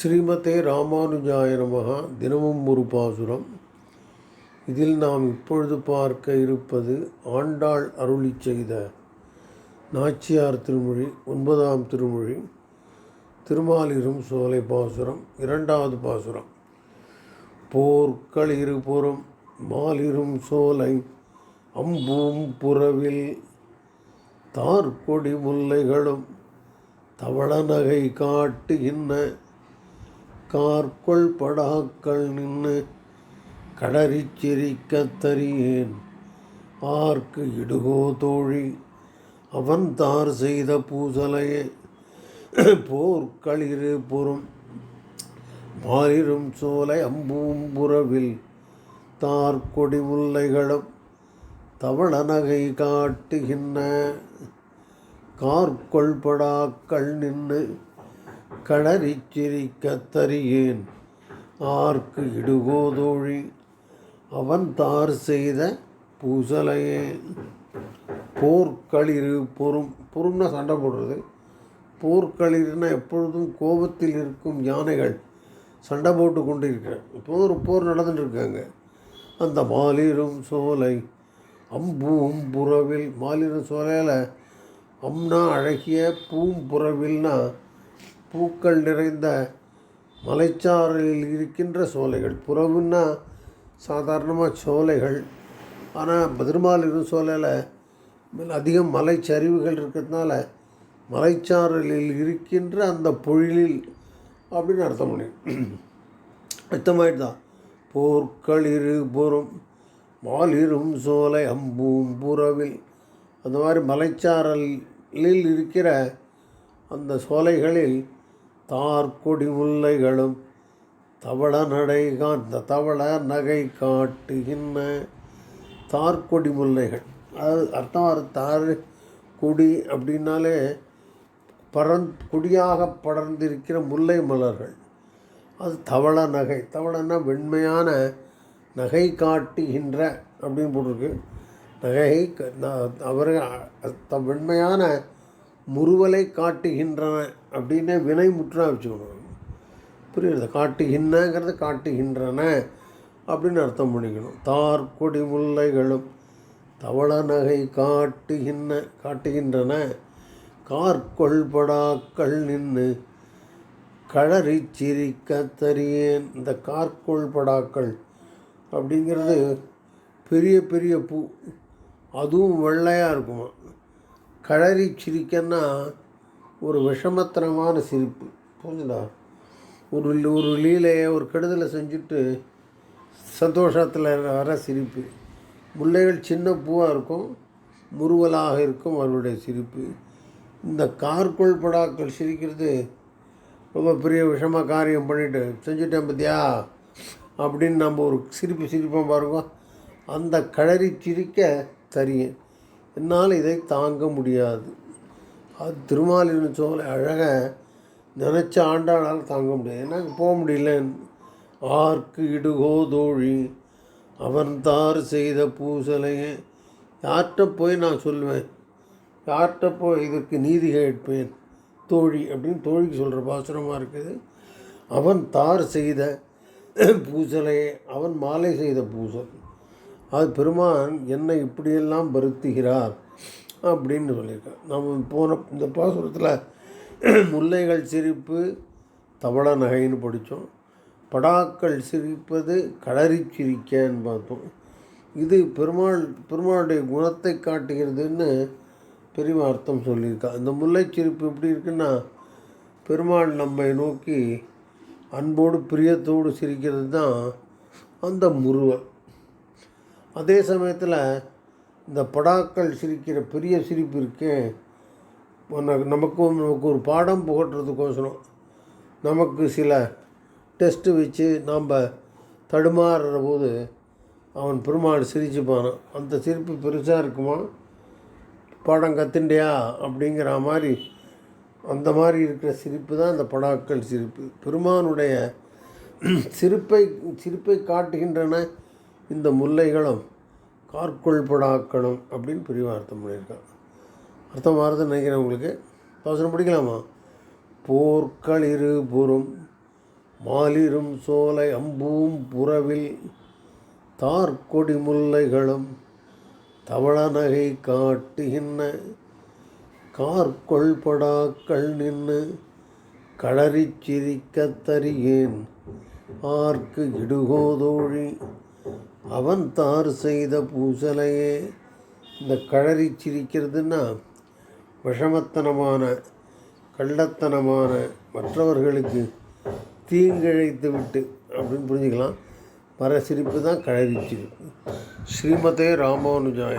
ஸ்ரீமதே ராமானுஜாய நமகா தினமும் ஒரு பாசுரம். இதில் நாம் இப்பொழுது பார்க்க இருப்பது ஆண்டாள் அருளி செய்த நாச்சியார் திருமொழி ஒன்பதாம் திருமொழி திருமாலிரும் சோலை பாசுரம் இரண்டாவது பாசுரம். போர்கள் இருபுறம் மாலிரும் சோலை அம்பும் புறவில் தார்கொடி முல்லைகளும் தவள நகை காட்டுகின்ற கார்கொள் படாக்கள் நின்று கடறிச் சிரிக்கத் தரியேன் ஆர்க்கு இடுகோ தோழி அவன் தார் செய்த பூசலையே. போர்க்களிரு புறம் மாறிரும் சோலை அம்பும் அம்பூம்புறவில் தார்கொடி முல்லைகளும் தவள நகை காட்டுகின்ற கார்கொள்படாக்கள் நின்று கடறிச் ஆர்க்கு இடுகோதோழி அவன் தார் செய்த பூசலையே போர்க்களிறு பொறும் பொறும்னா சண்டை போடுறது. போர்க்களிருன்னா எப்பொழுதும் கோபத்தில் இருக்கும் யானைகள் சண்டை போட்டு கொண்டு இருக்கிறேன் இப்போ ஒரு போர் நடந்துட்டு இருக்காங்க. அந்த மாலிரும் சோலை அம்பூம் புறவில் மாலிரும் சோலையில் அம்னா அழகிய பூம்புறவில்னா பூக்கள் நிறைந்த மலைச்சாரலில் இருக்கின்ற சோலைகள். புறவுன்னா சாதாரணமாக சோலைகள். ஆனால் பெருமாளிரும் சோலையில் அதிகம் மலைச்சரிவுகள் இருக்கிறதுனால மலைச்சாரலில் இருக்கின்ற அந்த பொழிலில் அப்படின்னு அர்த்தம் பண்ணி. அர்த்தமாயிட்டு தான் போர்க்களிரு புறம் மாலிரும் சோலை அம்பும் புறவில். அந்த மாதிரி மலைச்சாரலில் இருக்கிற அந்த சோலைகளில் தார்கொடி முல்லைகளும் தவள நடை காந்த தவள நகை காட்டுகின்ற தார்கொடி முல்லைகள். அது அர்த்தம் வர தார் கொடி அப்படின்னாலே பறந் கொடியாக படர்ந்திருக்கிற முல்லை மலர்கள். அது தவள நகை. தவளைன்னா வெண்மையான நகை காட்டுகின்ற அப்படின்னு போட்டிருக்கு. நகை அவர்கள் வெண்மையான முறுவலை காட்டுகின்றன அப்படின்னு வினை முற்றா வச்சுக்கணும். புரியுது? காட்டுகின்றங்கிறத காட்டுகின்றன அப்படின்னு அர்த்தம் பண்ணிக்கணும். தார் கொடி முல்லைகளும் தவள நகை காட்டுகின்ற காட்டுகின்றன. கார்கொள்படாக்கள் நின்று களறி சிரிக்க தரியேன். இந்த கார்கொள்படாக்கள் அப்படிங்கிறது பெரிய பெரிய பூ. அதுவும் வெள்ளையாக இருக்குமா? கழறி சிரிக்கன்னா ஒரு விஷமத்தனமான சிரிப்பு. புரிஞ்சுதா? ஒரு ஒரு லீலையை ஒரு கெடுதலை செஞ்சுட்டு சந்தோஷத்தில் வர சிரிப்பு. முல்லைகள் சின்ன பூவாக இருக்கும் முருவலாக இருக்கும் அவருடைய சிரிப்பு. இந்த கார்கோள் படாக்கள் சிரிக்கிறது ரொம்ப பெரிய விஷமாக காரியம் பண்ணிவிட்டு செஞ்சுட்டேன் பத்தியா? அப்படின்னு நம்ம ஒரு சிரிப்பு சிரிப்போம் பாருங்க. அந்த கழறி சிரிக்க தரியும் என்னால் இதை தாங்க முடியாது. அது திருமாலின் சோலை அழக நினச்ச ஆண்டாளால் தாங்க முடியாது. ஏன்னா போக முடியல. ஆர்க்கு இடுகோ தோழி அவன் தார் செய்த பூசலையே. யார்கிட்ட போய் நான் சொல்லுவேன்? யார்கிட்ட போய் இதற்கு நீதி கேட்பேன்? தோழி அப்படின்னு தோழிக்கு சொல்கிற பாசுரமாக இருக்குது. அவன் தார் செய்த பூசலையே அவன் மாலை செய்த பூசல். அது பெருமான் என்னை இப்படியெல்லாம் வருத்துகிறார் அப்படின்னு சொல்லியிருக்கான் நம்ம போன இந்த பாசுரத்தில் முல்லைகள் சிரிப்பு தவள நகைன்னு படித்தோம். படாக்கள் சிரிப்பது களறி சிரிக்கன்னு பார்த்தோம். இது பெருமாள் பெருமாளுடைய குணத்தை காட்டுகிறதுன்னு பெரிய அர்த்தம் சொல்லியிருக்கா. இந்த முல்லை சிரிப்பு எப்படி இருக்குன்னா பெருமாள் நம்மை நோக்கி அன்போடு பிரியத்தோடு சிரிக்கிறது தான் அந்த முருவன் அதே சமயத்தில் இந்த படாக்கள் சிரிக்கிற பெரிய சிரிப்பு இருக்கே. நமக்கும் நமக்கு ஒரு பாடம் புகட்டுறதுக்கோசரம். நமக்கு சில டெஸ்ட்டு வச்சு நாம் தடுமாறுற போது அவன் பெருமாள் சிரிச்சுப்பானான் அந்த சிரிப்பு பெருசாக இருக்குமா? பாடம் கத்துண்டியா அப்படிங்கிற மாதிரி அந்த மாதிரி இருக்கிற சிரிப்பு தான் இந்த படாக்கள் சிரிப்பு. பெருமானுடைய சிரிப்பை சிரிப்பை காட்டுகின்றன இந்த முல்லைகளும் கார்கொள்படாக்களும் அப்படின்னு பிரிவாக அர்த்தம் பண்ணியிருக்கான் அர்த்தம் மாறுதுன்னு நினைக்கிறேன் உங்களுக்கு. தோசனம் பிடிக்கலாமா? போர்க்களிரு புறம் மாலிரும் சோலை அம்பும் புறவில் தார்கொடி முல்லைகளும் தவள நகை காட்டுகின்ற கார்கொள்படாக்கள் நின்று களறிச் சிரிக்கத் தரியேன் ஆர்க்கு இடுகோதோழி அவன் தார் செய்த பூசலையே. இந்த கழறி சிரிக்கிறதுன்னா விஷமத்தனமான கள்ளத்தனமான மற்றவர்களுக்கு தீங்கிழைத்து விட்டு அப்படின்னு புரிஞ்சுக்கலாம். வர சிரிப்பு தான் கழறி சிரிப்பு. ஸ்ரீமதே ராமானுஜாய